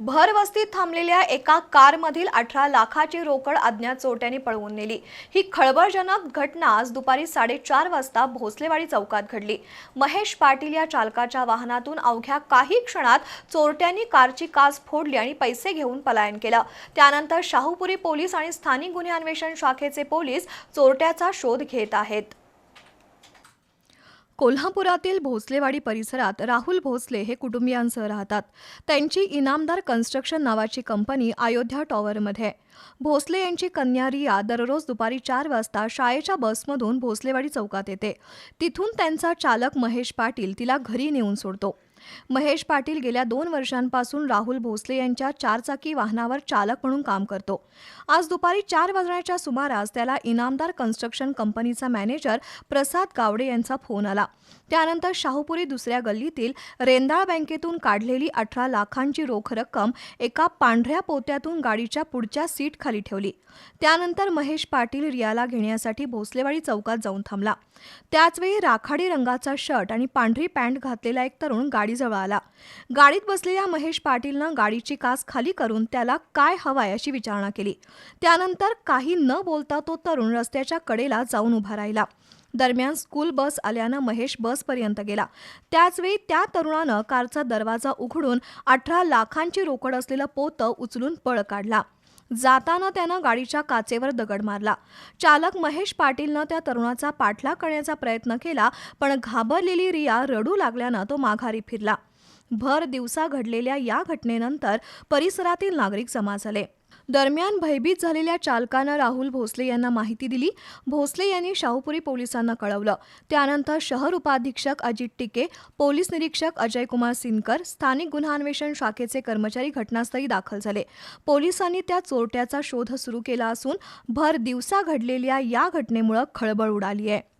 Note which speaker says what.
Speaker 1: भरवस्तीत थांबलेल्या एका कारमधील अठरा लाखाची रोकड अज्ञात चोरट्यांनी पळवून नेली. ही खळबळजनक घटना आज दुपारी साडेचार वाजता भोसलेवाडी चौकात घडली. महेश पाटील या चालकाच्या वाहनातून अवघ्या काही क्षणात चोरट्यांनी कारची काच फोडली आणि पैसे घेऊन पलायन केलं. त्यानंतर शाहूपुरी पोलीस आणि स्थानिक गुन्हे अन्वेषण शाखेचे पोलीस चोरट्याचा शोध घेत आहेत. कोल्हापुरातील भोसलेवाडी परिसरात राहुल भोसले हे कुटुंबियांसह राहतात. त्यांची इनामदार कन्स्ट्रक्शन नावाची कंपनी अयोध्या टॉवरमध्ये. भोसले यांची कन्या रिया दररोज दुपारी चार वाजता शाळेच्या बसमधून भोसलेवाडी चौकात येते. तिथून त्यांचा चालक महेश पाटील तिला घरी नेऊन सोडतो. महेश पाटील गेल्या दोन वर्षांपासून राहुल भोसले यांच्या चारचाकी वाहनावर चालक म्हणून काम करतो. आज दुपारी चार वाजण्याच्या सुमारास त्याला इनामदार कन्स्ट्रक्शन कंपनीचा मॅनेजर प्रसाद गावडे यांचा फोन आला. त्यानंतर शाहूपुरी दुसऱ्या गल्लीतील रेंदाळ बँकेतून काढलेली अठरा लाखांची रोख रक्कम एका पांढऱ्या पोत्यातून गाडीच्या पुढच्या सीट खाली ठेवली. त्यानंतर महेश पाटील रियाला घेण्यासाठी भोसलेवाडी चौकात जाऊन थांबला. त्याचवेळी राखाडी रंगाचा शर्ट आणि पांढरी पॅन्ट घातलेला एक तरुण गाडीजवळ आला. गाडीत बसलेल्या महेश पाटीलनं गाडीची कास खाली करून त्याला काय हवाय अशी विचारणा केली. त्यानंतर काही न बोलता तो तरुण रस्त्याच्या कडेला जाऊन उभा राहिला. दरम्यान स्कूल बस आल्यानं महेश बसपर्यंत गेला. त्याचवेळी त्या तरुणानं कारचा दरवाजा उघडून अठरा लाखांची रोकड असलेलं पोतं उचलून पळ काढला. जाताना त्यानं गाडीच्या काचेवर दगड मारला. चालक महेश पाटीलनं त्या तरुणाचा पाठलाग करण्याचा प्रयत्न केला पण घाबरलेली रिया रडू लागल्यानं तो माघारी फिरला. भर दिवसा घडलेल्या या घटनेनंतर परिसरातील नागरिक जमा झाले. दरम्यान भयभीत झालेल्या चालकानं राहुल भोसले यांना माहिती दिली. भोसले यांनी शाहूपुरी पोलिसांना कळवलं. त्यानंतर शहर उपाधीक्षक अजित टिके पोलीस निरीक्षक अजय कुमार सिनकर स्थानिक गुन्हा अन्वेषण शाखेचे कर्मचारी घटनास्थळी दाखल झाले. पोलिसांनी त्या चोरट्याचा शोध सुरू केला असून भर दिवसा घडलेल्या या घटनेमुळे खळबळ उडाली आहे.